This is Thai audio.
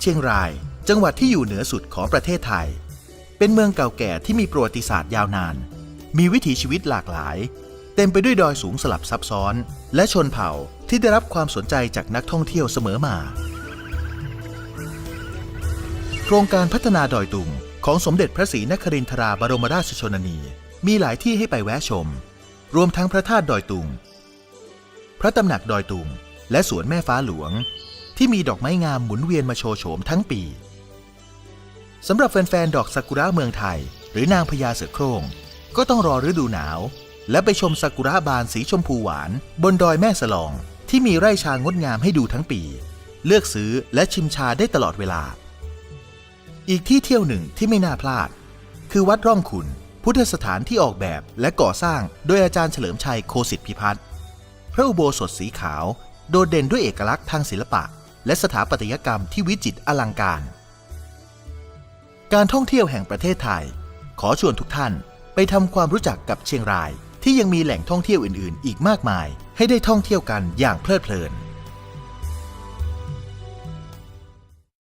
เชียงราย จังหวัดที่อยู่เหนือสุดของประเทศไทย เป็นเมืองเก่าแก่ที่มีประวัติศาสตร์ยาวนาน มีวิถีชีวิตหลากหลาย เต็มไปด้วยดอยสูงสลับซับซ้อน และชนเผ่าที่ได้รับความสนใจจากนักท่องเที่ยวเสมอมา โครงการพัฒนาดอยตุงของสมเด็จพระศรีนครินทราบรมราชชนนี มีหลายที่ให้ไปแวะชม รวมทั้งพระธาตุดอยตุง พระตำหนักดอยตุง และสวนแม่ฟ้าหลวง ที่มีดอกไม้งามหมุนเวียนมาโชว์โฉมทั้งปีสำหรับแฟนๆ ดอกซากุระเมืองไทย หรือนางพญาเสือโคร่ง ก็ต้องรอฤดูหนาว และไปชมซากุระบานสีชมพูหวาน บนดอยแม่สลอง ที่มีไร่ชางดงามให้ดูทั้งปี เลือกซื้อและชิมชาได้ตลอดเวลา อีกที่เที่ยวหนึ่งที่ไม่น่าพลาด คือวัดร่องขุน พุทธสถานที่ออกแบบและก่อสร้างโดยอาจารย์เฉลิมชัยโคสิทธิพิพัฒน์พระอุโบสถสีขาว โดดเด่นด้วยเอกลักษณ์ทางศิลปะ และสถาปัตยกรรมที่วิจิตรอลังการ การท่องเที่ยวแห่งประเทศไทย ขอชวนทุกท่านไปทำความรู้จักกับเชียงราย ที่ยังมีแหล่งท่องเที่ยวอื่น ๆ อีกมากมาย ให้ได้ท่องเที่ยวกันอย่างเพลิดเพลิน